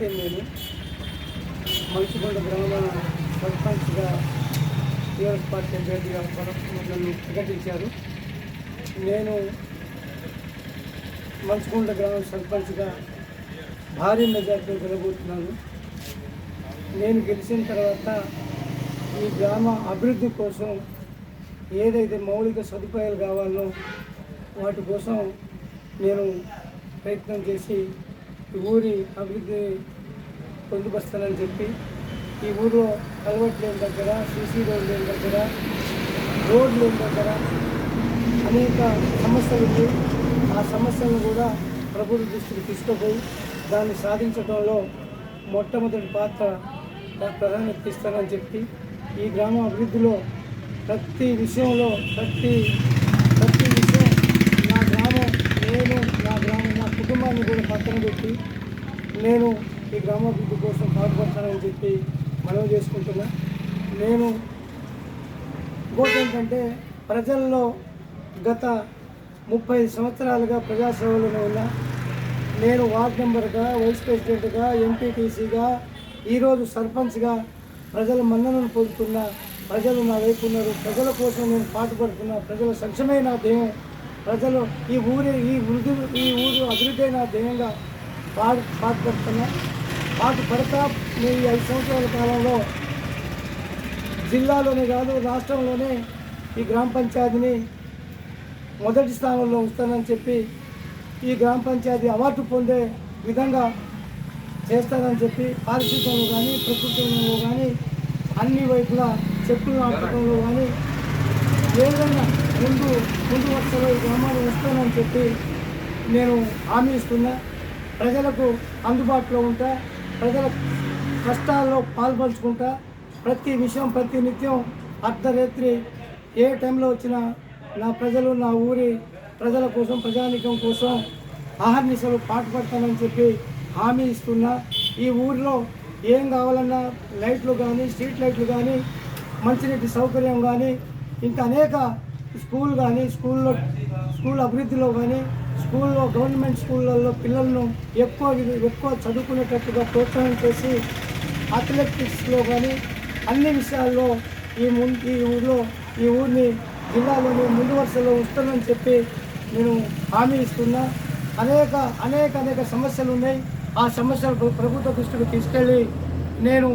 వ్యక్తి నేను మంచుకొండ గ్రామ సర్పంచ్గా టీఆర్ఎస్ పార్టీ అభ్యర్థిగా నన్ను ప్రకటించారు. నేను మంచుకొండ గ్రామ సర్పంచ్గా భారీ మెజార్టీ గెలబోతున్నాను. నేను గెలిచిన తర్వాత ఈ గ్రామ అభివృద్ధి కోసం ఏదైతే మౌలిక సదుపాయాలు కావాలో వాటి కోసం నేను ప్రయత్నం చేసి ఊరి అభివృద్ధి పొందుపరుస్తానని చెప్పి ఈ ఊరిలో కలవట్ లేని దగ్గర సీసీ రోడ్ లేని దగ్గర రోడ్ లేని దగ్గర అనేక సమస్యలు ఉన్నాయి. ఆ సమస్యలను కూడా ప్రభుత్వ దృష్టికి తీసుకుపోయి దాన్ని సాధించడంలో మొట్టమొదటి పాత్ర ప్రాధాన్యత ఇస్తానని చెప్పి ఈ గ్రామ అభివృద్ధిలో ప్రతి విషయంలో ప్రతి విషయం నా గ్రామం నేను నా గ్రామం నా కుటుంబాన్ని కూడా పక్కన పెట్టి నేను ఈ గ్రామాభివృద్ధి కోసం పాటుపడతానని చెప్పి మనవి చేసుకుంటున్నా. నేను ఇంకోటి ఏంటంటే ప్రజల్లో గత ముప్పై సంవత్సరాలుగా ప్రజాసేవలోనే ఉన్నా. నేను వార్డ్ మెంబర్గా వైస్ ప్రెసిడెంట్గా ఎంపీటీసీగా ఈరోజు సర్పంచ్గా ప్రజల మన్ననను పొందుతున్న ప్రజలు నా వైపు ఉన్నారు. ప్రజల కోసం నేను పాటుపడుతున్నా ప్రజల సంక్షమే నా ధ్యేయం. ప్రజలు ఈ ఊరి ఈ వృద్ధి ఈ ఊరు అభివృద్ధి అయిన ధ్యేయంగా పాటు పాటుపడుతున్నాయి పాటు పడతా ఈ ఐదు సంవత్సరాల కాలంలో జిల్లాలోనే కాదు రాష్ట్రంలోనే ఈ గ్రామ పంచాయతీని మొదటి స్థానంలో ఉంచుతానని చెప్పి ఈ గ్రామ పంచాయతీ అవార్డు పొందే విధంగా చేస్తానని చెప్పి పారిశుద్ధ్యంలో కానీ ప్రకృతిలో కానీ అన్ని వైపులా చెట్లు నాటకంలో కానీ ఏదైనా ముందు ముందు వరుసలో ఈ గ్రామాలు వస్తానని చెప్పి నేను హామీ ఇస్తున్నా. ప్రజలకు అందుబాటులో ఉంటా. ప్రజల కష్టాల్లో పాల్పంచుకుంటా. ప్రతి విషయం ప్రతి నిత్యం అర్ధరాత్రి ఏ టైంలో వచ్చినా నా ప్రజలు నా ఊరి ప్రజల కోసం ప్రజానికం కోసం ఆహర్నిశలు పాటుపడతానని చెప్పి హామీ ఇస్తున్నా. ఈ ఊరిలో ఏం కావాలన్నా లైట్లు కానీ స్ట్రీట్ లైట్లు కానీ మంచినీటి సౌకర్యం కానీ ఇంకా అనేక స్కూల్ కానీ స్కూల్లో స్కూల్ అభివృద్ధిలో కానీ స్కూల్లో గవర్నమెంట్ స్కూళ్ళల్లో పిల్లలను ఎక్కువ ఎక్కువ చదువుకునేటట్టుగా ప్రోత్సాహం చేసి అథ్లెటిక్స్లో కానీ అన్ని విషయాల్లో ఈ ము ఈ ఊరిలో ఈ ఊరిని జిల్లాలోని ముందు వరుసలో ఉంచుతానని చెప్పి నేను హామీ ఇస్తున్నా. అనేక అనేక అనేక సమస్యలు ఉన్నాయి. ఆ సమస్యలు ప్రభుత్వ దృష్టికి తీసుకెళ్ళి నేను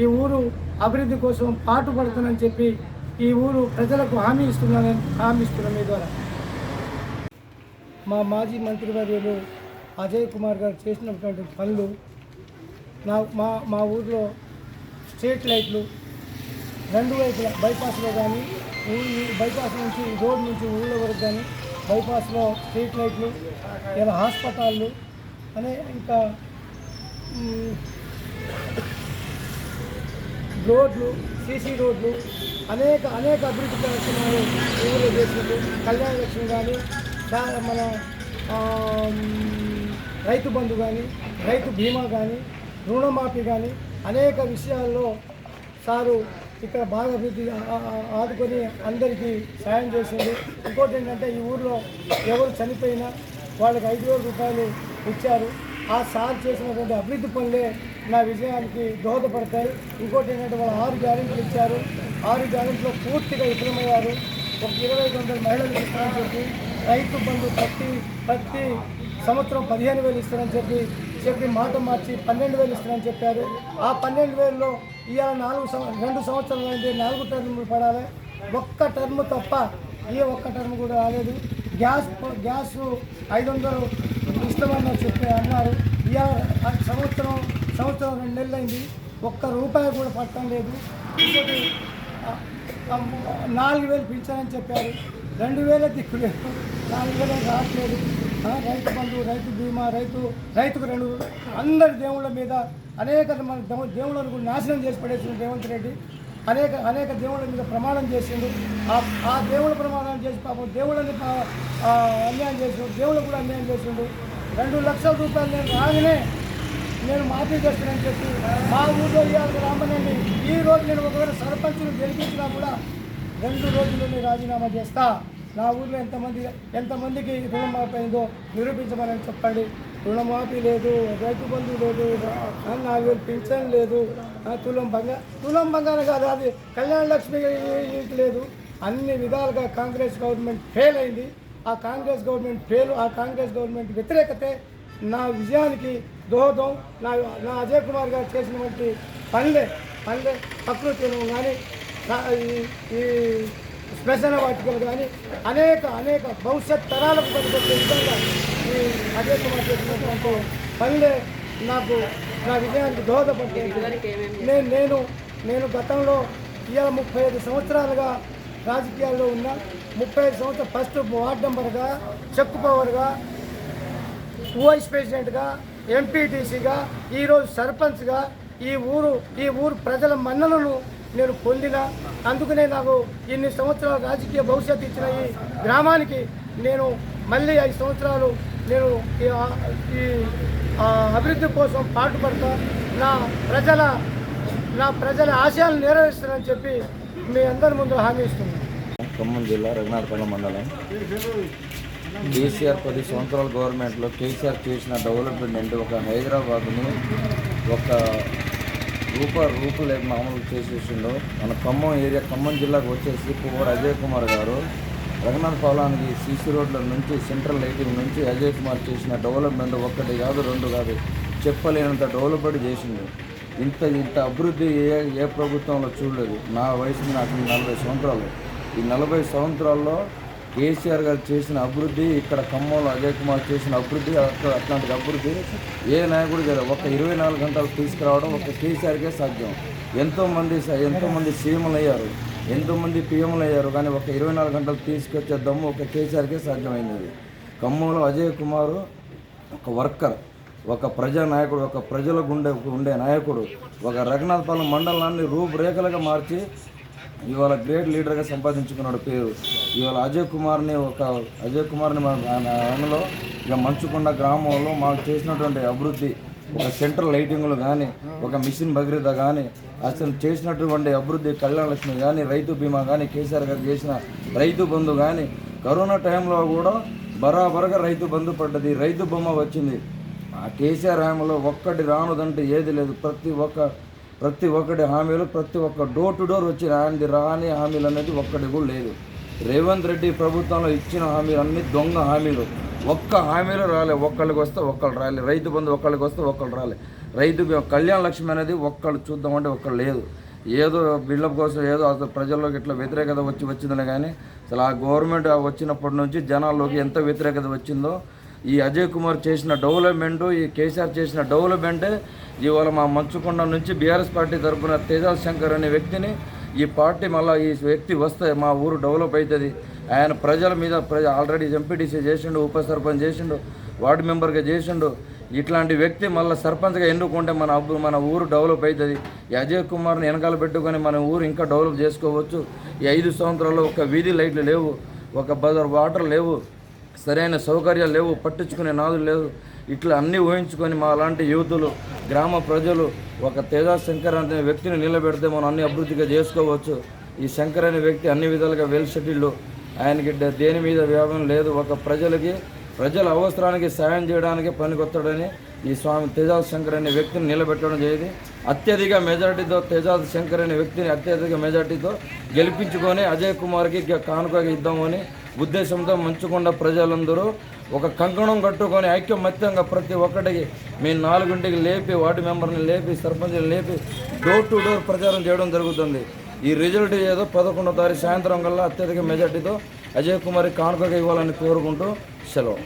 ఈ ఊరు అభివృద్ధి కోసం పాటుపడుతానని చెప్పి ఈ ఊరు ప్రజలకు హామీ ఇస్తున్నానని హామీ ఇస్తున్నాను మీ ద్వారా. మా మాజీ మంత్రివర్యులు అజయ్ కుమార్ గారు చేసినటువంటి పనులు నా మా మా ఊర్లో స్ట్రీట్ లైట్లు రెండు వైపుల బైపాస్లో కానీ ఊరి బైపాస్ నుంచి రోడ్ నుంచి ఊళ్ళో వరకు కానీ బైపాస్లో స్ట్రీట్ లైట్లు ఇలా హాస్పిటళ్ళు అనే ఇంకా రోడ్లు సీసీ రోడ్లు అనేక అనేక అభివృద్ధి కార్యక్రమాలు ఊళ్ళో చేసినట్టు కళ్యాణ లక్ష్మి కానీ మన రైతు బంధు కానీ రైతు బీమా కానీ రుణమాఫీ కానీ అనేక విషయాల్లో సారు ఇక్కడ బాగా అభివృద్ధి ఆదుకొని అందరికీ సాయం చేసింది ఇంకోటి ఏంటంటే ఈ ఊర్లో ఎవరు చనిపోయినా వాళ్ళకి ఐదు వేల రూపాయలు ఇచ్చారు. ఆ సార్ చేసినటువంటి అభివృద్ధి పనులే నా విజయానికి దోహదపడతాయి ఇంకోటి ఏంటంటే వాళ్ళు ఆరు గ్యారెంటీలు ఇచ్చారు. ఆరు గ్యారెంటీలో పూర్తిగా విఫలమయ్యారు. ఒక ఇరవై ఐదు వందల మహిళలు ఇస్తారని చెప్పి రైతు బంధు ప్రతి ప్రతి సంవత్సరం పదిహేను వేలు ఇస్తారని చెప్పి చెప్పి మాట మార్చి పన్నెండు వేలు ఇస్తారని చెప్పారు. ఆ పన్నెండు వేలలో ఇవాళ నాలుగు సంవ రెండు సంవత్సరాలు అయితే నాలుగు టర్ములు పడాలి. ఒక్క టర్మ్ తప్ప ఏ ఒక్క టర్మ్ కూడా రాలేదు. గ్యాస్ గ్యాస్ ఐదు వందలు ఇస్తామని చెప్పి అన్నారు. ఇవాళ సంవత్సరం సంవత్సరం రెండు నెలలు అయింది ఒక్క రూపాయి కూడా పట్టడం లేదు. ఇంకోటి నాలుగు వేలు పెంచారని చెప్పారు. రెండు వేల దిక్కులేదు నాలుగు వేలు రావట్లేదు. రైతు బంధు రైతు బీమా రైతు రైతుకు రెండు అందరి దేవుళ్ళ మీద అనేక మన దేవుళ్ళను కూడా నాశనం చేసి పడేసిన రేవంత్ రెడ్డి. అనేక అనేక దేవుళ్ళ మీద ప్రమాణం చేసిండు. ఆ దేవుళ్ళ ప్రమాణం చేసి పాపం దేవుళ్ళని అన్యాయం చేసిండు. దేవుళ్ళు కూడా అన్యాయం చేసిండు. రెండు లక్షల రూపాయలు నేను రాగానే నేను మాఫీ చేస్తానని చెప్పి మా ఊళ్ళో ఇవాళ రామనండి ఈ రోజు నేను ఒకవేళ సర్పంచ్ను గెలిపించినా కూడా రెండు రోజుల్లోనే రాజీనామా చేస్తా. నా ఊళ్ళో ఎంతమంది ఎంతమందికి రుణమాఫీ అయిందో నిరూపించమని చెప్పండి. రుణమాఫీ లేదు రైతు బంధు లేదు ఆ, నాలుగు వేలు పింఛన్ లేదు తులం బంగారం తులం బంగారం కాదు అది కళ్యాణ లక్ష్మి లేదు. అన్ని విధాలుగా కాంగ్రెస్ గవర్నమెంట్ ఫెయిల్ అయింది. ఆ కాంగ్రెస్ గవర్నమెంట్ ఫెయిల్ ఆ కాంగ్రెస్ గవర్నమెంట్ వ్యతిరేకతే నా విజయానికి దోహదం. నా నా అజయ్ కుమార్ గారు చేసినటువంటి పనులే పనులే ప్రకృతిలో కానీ ఈ- ఈ శ్మశాన వాటికలు కానీ అనేక అనేక భవిష్యత్ తరాలకు పనికొచ్చే విధంగా ఈ అజయ్ కుమార్ చేసినటువంటి పనులే నాకు నా విజయానికి దోహదపడతాయి నేను నేను నేను గతంలో ఇవాళ ముప్పై ఐదు సంవత్సరాలుగా రాజకీయాల్లో ఉన్న ముప్పై ఐదు సంవత్సరాలు ఫస్ట్ వార్డ్ మెంబర్గా చెక్ పవర్గా వైస్ ప్రెసిడెంట్గా ఎంపీటీసీగా ఈరోజు సర్పంచ్గా ఈ ఊరు ఈ ఊరు ప్రజల మన్ననలు నేను పొందిన. అందుకనే నాకు ఇన్ని సంవత్సరాల రాజకీయ భవిష్యత్తు ఇచ్చిన ఈ గ్రామానికి నేను మళ్ళీ ఐదు సంవత్సరాలు నేను ఈ ఈ అభివృద్ధి కోసం పాటుపడతా. నా ప్రజల నా ప్రజల ఆశయాలు నెరవేరుస్తానని చెప్పి మీ అందరి ముందు హామీ ఇస్తున్నాను. ఖమ్మం జిల్లా రఘునాథపల్లి మండలం. కేసీఆర్ పది సంవత్సరాల గవర్నమెంట్లో కేసీఆర్ చేసిన డెవలప్మెంట్ అంటే ఒక హైదరాబాద్ను ఒక రూప రూపులే మామూలు చేసేసిండు. మన ఖమ్మం ఏరియా ఖమ్మం జిల్లాకు వచ్చేసి పువ్వారు అజయ్ కుమార్ గారు రఘునాథ్ పాలానికి సీసీ రోడ్ల నుంచి సెంట్రల్ లైటింగ్ నుంచి అజయ్ కుమార్ చేసిన డెవలప్మెంట్ ఒక్కటి కాదు రెండు కాదు. చెప్పలేనంత డెవలప్మెంట్ చేసింది ఇంత ఇంత అభివృద్ధి ఏ ఏ ప్రభుత్వంలో చూడలేదు. నా వయసు నాకు నలభై సంవత్సరాలు. ఈ నలభై సంవత్సరాల్లో కేసీఆర్ గారు చేసిన అభివృద్ధి ఇక్కడ ఖమ్మంలో అజయ్ కుమార్ చేసిన అభివృద్ధి అక్కడ అట్లాంటి అభివృద్ధి ఏ నాయకుడు గారు ఒక ఇరవై నాలుగు గంటలు తీసుకురావడం ఒక కేసీఆర్కే సాధ్యం. ఎంతోమంది ఎంతోమంది సీఎంలు అయ్యారు. ఎంతోమంది పీఎంలు అయ్యారు. కానీ ఒక ఇరవై నాలుగు గంటలు తీసుకొచ్చే దమ్ము ఒక కేసీఆర్కే సాధ్యమైనది ఖమ్మంలో అజయ్ కుమార్ ఒక వర్కర్ ఒక ప్రజా నాయకుడు ఒక ప్రజల గుండె ఉండే నాయకుడు ఒక రఘునాథపాలెం మండలాన్ని రూపురేఖలుగా మార్చి ఇవాళ గ్రేట్ లీడర్గా సంపాదించుకున్నాడు పేరు. ఇవాళ అజయ్ కుమార్ని ఒక అజయ్ కుమార్ని మన ఆయనలో ఇక మంచుకొండ గ్రామంలో మాకు చేసినటువంటి అభివృద్ధి ఒక సెంట్రల్ లైటింగ్లు కానీ ఒక మిషన్ భగీరథ కానీ అసలు చేసినటువంటి అభివృద్ధి కళ్యాణ లక్ష్మి కానీ రైతు బీమా కానీ కేసీఆర్ గారు చేసిన రైతు బంధు కానీ కరోనా టైంలో కూడా బరాబరగా రైతు బంధు పడ్డది రైతు బొమ్మ వచ్చింది. ఆ కేసీఆర్ హయాంలో ఒక్కటి రానుదంటే ఏది లేదు. ప్రతి ఒక్క ప్రతి ఒక్కటి హామీలు ప్రతి ఒక్క డోర్ టు డోర్ వచ్చిన ఆయనది రాని హామీలు అనేది ఒక్కటి కూడా లేదు. రేవంత్ రెడ్డి ప్రభుత్వంలో ఇచ్చిన హామీలు అన్ని దొంగ హామీలు. ఒక్క హామీలు రాలే. ఒక్కళ్ళకి వస్తే ఒక్కళ్ళు రాలే. రైతు బంధు ఒక్కళ్ళకి వస్తే ఒక్కళ్ళు రాలే. రైతు కళ్యాణ లక్ష్మి అనేది ఒక్కళ్ళు చూద్దామంటే ఒక్కళ్ళు లేదు. ఏదో బిల్డప్ కోసం ఏదో అసలు ప్రజల్లోకి ఇట్లా వ్యతిరేకత వచ్చి వచ్చిందనే కానీ అసలు ఆ గవర్నమెంట్ వచ్చినప్పటి నుంచి జనాల్లోకి ఎంత వ్యతిరేకత వచ్చిందో ఈ అజయ్ కుమార్ చేసిన డెవలప్మెంట్ ఈ కేసీఆర్ చేసిన డెవలప్మెంటే ఇవాళ మా మంచుకొండ నుంచి బీఆర్ఎస్ పార్టీ తరఫున తేజాస్ శంకర్ అనే వ్యక్తిని ఈ పార్టీ మళ్ళీ ఈ వ్యక్తి వస్తే మా ఊరు డెవలప్ అవుతుంది ఆయన ప్రజల మీద ప్రజ ఆల్రెడీ ఎంపీటీసీ చేసిండు ఉప సర్పంచ్ చేసిండు వార్డు మెంబర్గా చేసిండు. ఇట్లాంటి వ్యక్తి మళ్ళీ సర్పంచ్గా ఎన్నుకుంటే మన అబ్బు మన ఊరు డెవలప్ అవుతుంది ఈ అజయ్ కుమార్ని వెనకాల పెట్టుకొని మన ఊరు ఇంకా డెవలప్ చేసుకోవచ్చు. ఈ ఐదు సంవత్సరాల్లో ఒక వీధి లైట్లు లేవు ఒక బజార్ వాటర్ లేవు. సరైన సౌకర్యాలు లేవు పట్టించుకునే నాదులు లేవు. ఇట్లా అన్నీ ఊహించుకొని మా లాంటి యువతులు గ్రామ ప్రజలు ఒక తేజా శంకర్ అనే వ్యక్తిని నిలబెడితే మనం అన్ని అభివృద్ధిగా చేసుకోవచ్చు. ఈ శంకర్ అనే వ్యక్తి అన్ని విధాలుగా వెల్ సెటిల్డ్ ఆయనకి దేని మీద వ్యాపం లేదు. ఒక ప్రజలకి ప్రజల అవసరానికి సాయం చేయడానికి పనికొత్తాడని ఈ స్వామి తేజాజ్ శంకర్ అనే వ్యక్తిని నిలబెట్టడం జరిగింది. అత్యధిక మెజార్టీతో తేజాజ్ శంకర్ అనే వ్యక్తిని అత్యధిక మెజార్టీతో గెలిపించుకొని అజయ్ కుమార్కి కానుకగా ఇద్దామని ఉద్దేశంతో మంచుకొండ ప్రజలందరూ ఒక కంకణం కట్టుకొని ఐక్యమత్యంగా ప్రతి ఒక్కటికి మీ నాలుగింటికి లేపి వార్డు మెంబర్ని లేపి సర్పంచ్ని లేపి డోర్ టు డోర్ ప్రచారం చేయడం జరుగుతుంది. ఈ రిజల్ట్ ఏదో పదకొండో తారీఖు సాయంత్రం కల్లా అత్యధిక మెజార్టీతో అజయ్ కుమారి కానుకగా ఇవ్వాలని కోరుకుంటూ సెలవు.